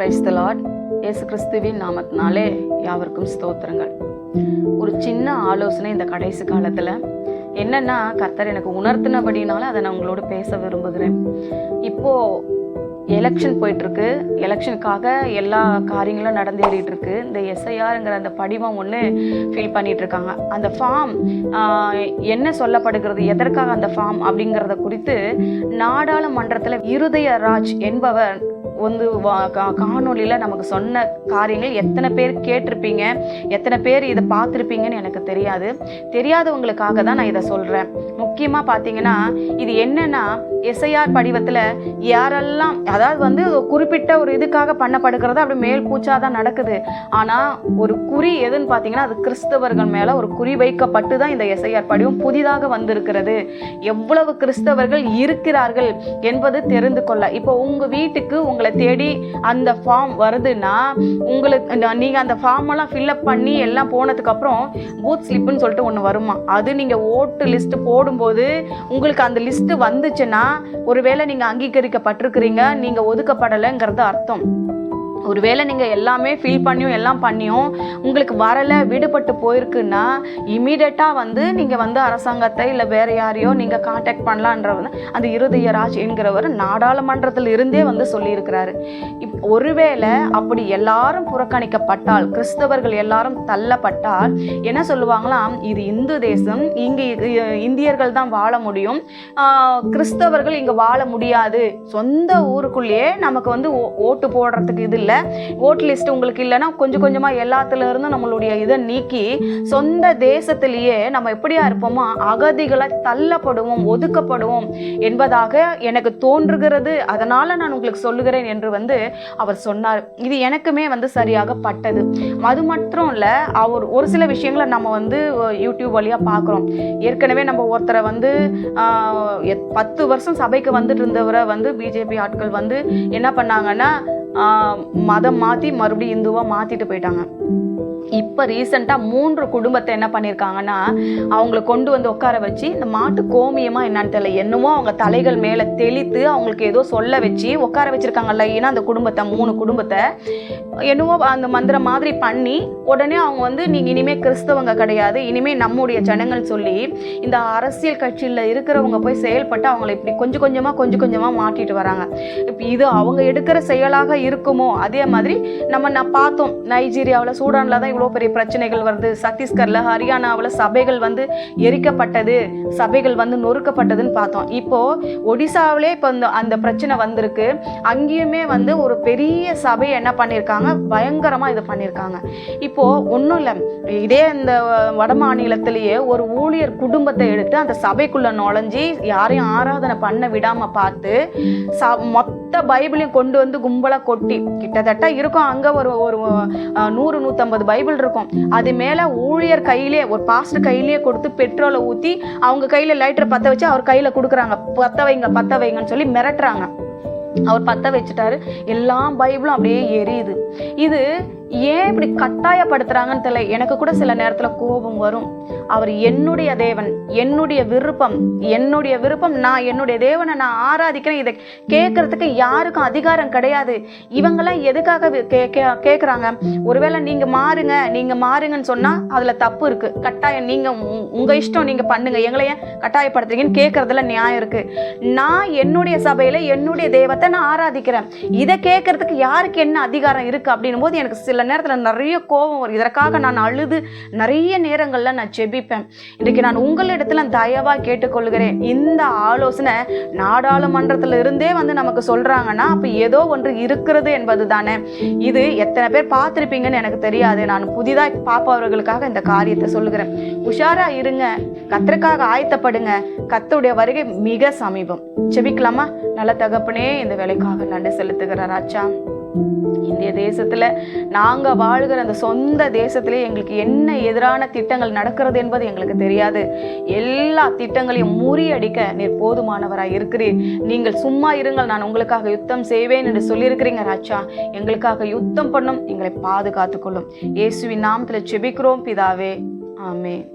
Praise the Lord இயேசு கிறிஸ்துவின் நாமத்தினாலே யாவருக்கும் ஸ்தோத்திரங்கள். ஒரு சின்ன ஆலோசனை இந்த கடைசி காலத்தில். என்னென்னா கர்த்தர் எனக்கு உணர்த்தினபடினால அதை நான் உங்களோட பேச விரும்புகிறேன். இப்போ எலெக்ஷன் போயிட்டுருக்கு. எலெக்ஷனுக்காக எல்லா காரியங்களும் நடந்தேறிட்டு இருக்கு இந்த எஸ்ஐஆருங்கிற அந்த படிவம் ஒன்று ஃபில் பண்ணிட்டு இருக்காங்க அந்த ஃபார்ம் என்ன சொல்லப்படுகிறது? எதற்காக அந்த ஃபார்ம் அப்படிங்கிறத குறித்து நாடாளுமன்றத்தில் இருதய ராஜ் என்பவர் வந்து காணொலியில் நமக்கு சொன்ன காரியங்கள் எத்தனை பேர் கேட்டிருப்பீங்க? எத்தனை பேர் இதை பார்த்துருப்பீங்கன்னு எனக்கு தெரியாது. தெரியாதவங்களுக்காக தான் நான் இதை சொல்கிறேன் முக்கியமாக பார்த்தீங்கன்னா இது என்னன்னா எஸ்ஐஆர் படிவத்தில் யாரெல்லாம் அதாவது வந்து குறிப்பிட்ட ஒரு இதுக்காக பண்ணப்படுகிறது அப்படி மேல் பூச்சா தான் நடக்குது. ஆனால் ஒரு குறி எதுன்னு பார்த்தீங்கன்னா அது கிறிஸ்தவர்கள் மேலே ஒரு குறி வைக்கப்பட்டு தான் இந்த எஸ்ஐஆர் படிவம் புதிதாக வந்திருக்கிறது. எவ்வளவு கிறிஸ்தவர்கள் இருக்கிறார்கள் என்பது தெரிந்து கொள்ள. இப்போ உங்கள் வீட்டுக்கு உங்களை தேடி அந்த ஃபார்ம் வருதுன்னா உங்களுக்கு நீங்கள் அந்த ஃபார்ம் எல்லாம் ஃபில்அப் பண்ணி எல்லாம் போனதுக்கப்புறம் பூத் ஸ்லிப்புன்னு சொல்லிட்டு ஒன்று வருமா? அது நீங்கள் ஓட்டு லிஸ்ட்டு போடும்போது உங்களுக்கு அந்த லிஸ்ட்டு வந்துச்சுன்னா ஒருவேளை நீங்கள் அங்கீகரிக்கப்பட்டிருக்கிறீங்க நீங்கள் ஒதுக்கப்படலைங்கிறது அர்த்தம். ஒருவேளை நீங்கள் எல்லாமே ஃபீல் பண்ணியும் எல்லாம் பண்ணியும் உங்களுக்கு வரலை விடுபட்டு போயிருக்குன்னா இமீடியட்டாக வந்து நீங்கள் வந்து அரசாங்கத்தை இல்லை வேறு யாரையோ நீங்கள் காண்டாக்ட் பண்ணலான்ற வந்து அந்த இருதயராஜ் என்கிறவர் நாடாளுமன்றத்தில் இருந்தே வந்து சொல்லியிருக்கிறாரு. இப் ஒருவேளை அப்படி எல்லாரும் புறக்கணிக்கப்பட்டால் கிறிஸ்தவர்கள் எல்லாரும் தள்ளப்பட்டால் என்ன சொல்லுவாங்களாம்? இது இந்து தேசம் இங்கே இந்தியர்கள் தான் வாழ முடியும். கிறிஸ்தவர்கள் இங்கே வாழ முடியாது. சொந்த ஊருக்குள்ளேயே நமக்கு வந்து ஓ- ஓட்டு போடுறதுக்கு இது இல்லை. ஓட்டு லிஸ்ட் உங்களுக்கு இல்லைன்னா கொஞ்சம் கொஞ்சமாக எல்லாத்துலேருந்து நம்மளுடைய இதை நீக்கி சொந்த தேசத்திலேயே நம்ம எப்படியா இருப்போமோ அகதிகளை தள்ளப்படுவோம் ஒதுக்கப்படுவோம் என்பதாக எனக்கு தோன்றுகிறது. அதனால் நான் உங்களுக்கு சொல்லுகிறேன் என்று வந்து அவர் சொன்னார். இது எனக்குமே வந்து சரியாக பட்டது. அது மட்டும் இல்லை அவர் ஒரு சில விஷயங்களை நம்ம வந்து யூடியூப் வழியாக பார்க்குறோம் ஏற்கனவே நம்ம ஒருத்தரை வந்து எத்- பத்து வருஷம் சபைக்கு வந்துட்டு இருந்தவரை வந்து பிஜேபி ஆட்கள் வந்து என்ன பண்ணாங்கன்னா மதம் மாற்றி மறுபடியும் இந்துவாக மாற்றிட்டு போயிட்டாங்க. இப்போ ரீசெண்டாக மூன்று குடும்பத்தை என்ன பண்ணியிருக்காங்கன்னா அவங்கள கொண்டு வந்து உட்கார வச்சு இந்த மாட்டு கோமியமா என்னன்னு தெரியல என்னமோ அவங்க தலைகள் மேலே தெளித்து அவங்களுக்கு ஏதோ சொல்ல வச்சு உட்கார வச்சுருக்காங்கல்ல ஏன்னா அந்த குடும்பத்தை மூணு குடும்பத்தை என்னவோ அந்த மந்திரம் மாதிரி பண்ணி உடனே அவங்க வந்து நீங்கள் இனிமேல் கிறிஸ்தவங்க கிடையாது இனிமேல் நம்முடைய ஜனங்கள் சொல்லி இந்த அரசியல் கட்சியில் இருக்கிறவங்க போய் செயல்பட்டு அவங்கள இப்படி கொஞ்சம் கொஞ்சமாக கொஞ்சம் கொஞ்சமாக மாட்டிட்டு வராங்க. இது அவங்க எடுக்கிற செயலாக இருக்குமோ? அதே மாதிரி நம்ம நான் பார்த்தோம் நைஜீரியாவில் சூடானில் தான் இவ்வளோ பெரிய பிரச்சனைகள் வருது. சத்தீஸ்கரில் ஹரியானாவில் சபைகள் வந்து எரிக்கப்பட்டது சபைகள் வந்து நொறுக்கப்பட்டதுன்னு பார்த்தோம். இப்போது ஒடிசாவிலே இப்போ இந்த அந்த பிரச்சனை வந்திருக்கு. அங்கேயுமே வந்து ஒரு பெரிய சபையை என்ன பண்ணியிருக்காங்க பயங்கரமாக இது பண்ணியிருக்காங்க இப்போது ஒன்றும் இல்லை. இதே இந்த வட மாநிலத்திலேயே ஒரு ஊழியர் குடும்பத்தை எடுத்து அந்த சபைக்குள்ளே நுழைஞ்சி யாரையும் ஆராதனை பண்ண விடாமல் பார்த்து ச மொத்த பைபிளையும் கொண்டு வந்து கும்பலாக கொட்டி கிட்டத்தட்ட இருக்கும். அங்கே ஒரு ஒரு நூறு நூற்றம்பது பைபிள் இருக்கும். அது மேலே ஊழியர் கையிலே ஒரு பாஸ்டர் கையிலேயே கொடுத்து பெட்ரோலை ஊற்றி அவங்க கையில் லைட்டரை பற்ற வச்சு அவர் கையில் கொடுக்குறாங்க. பற்ற வைங்க பற்ற வைங்கன்னு சொல்லி மிரட்டுறாங்க. அவர் பற்ற வச்சுட்டாரு. எல்லா பைபிளும் அப்படியே எரியுது. இது ஏன் இப்படி கட்டாயப்படுத்துறாங்கன்னு தெரியல. எனக்கு கூட சில நேரத்தில் கோபம் வரும். அவர் என்னுடைய தேவன் என்னுடைய விருப்பம் என்னுடைய விருப்பம் நான் என்னுடைய தேவனை நான் ஆராதிக்கிறேன். இதை கேட்கறதுக்கு யாருக்கும் அதிகாரம் கிடையாது. இவங்கெல்லாம் எதுக்காக கே கே- கேட்குறாங்க ஒருவேளை நீங்க மாறுங்க நீங்க மாறுங்கன்னு சொன்னா அதுல தப்பு இருக்கு. கட்டாயம் நீங்க உ- உங்க இஷ்டம் நீங்க பண்ணுங்க. எங்களை ஏன் கட்டாயப்படுத்துறீங்கன்னு கேட்கறதுல நியாயம் இருக்கு. நான் என்னுடைய சபையில என்னுடைய தெய்வத்தை நான் ஆராதிக்கிறேன். இதை கேட்கறதுக்கு யாருக்கு என்ன அதிகாரம் இருக்கு அப்படின்னும் போது எனக்கு சில நேரத்துல நிறைய கோபம் வரும். இதற்காக நான் அழுது நிறைய நேரங்கள்ல நான் ஜெபிப்பேன். இன்றைக்கு நான் உங்களிடத்துல தயவா கேட்டுக்கொள்கிறேன். இந்த ஆலோசனை நாடாளுமன்றத்துல இருந்தே வந்து நமக்கு சொல்றாங்கன்னா அப்ப ஏதோ ஒன்று இருக்கிறது என்பது தானே இது எத்தனை பேர் பார்த்துருப்பீங்கன்னு எனக்கு தெரியாது. நான் புதிதாக பார்ப்பவர்களுக்காக இந்த காரியத்தை சொல்லுகிறேன். உஷாரா இருங்க. கத்தருக்காக ஆயத்தப்படுங்க. கத்தருடைய வருகை மிக சமீபம். செபிக்கலாமா நல்ல தகப்பனே இந்த வேலைக்காக நன்றி செலுத்துகிறார் ஆச்சா இந்திய தேசத்துல நாங்க வாழ்கிற அந்த சொந்த தேசத்திலே எங்களுக்கு என்ன எதிரான திட்டங்கள் நடக்கிறது என்பது எங்களுக்கு தெரியாது. எல்லா திட்டங்களையும் முறியடிக்க நீர் போதுமானவராய் இருக்கிறீர். நீங்கள் சும்மா இருங்கள் நான் உங்களுக்காக யுத்தம் செய்வேன் என்று சொல்லியிருக்கிறீங்க ராஜா. எங்களுக்காக யுத்தம் பண்ணும் எங்களை பாதுகாத்து கொள்ளும். இயேசுவின் நாமத்துல செபிக்கிறோம் பிதாவே. ஆமென்.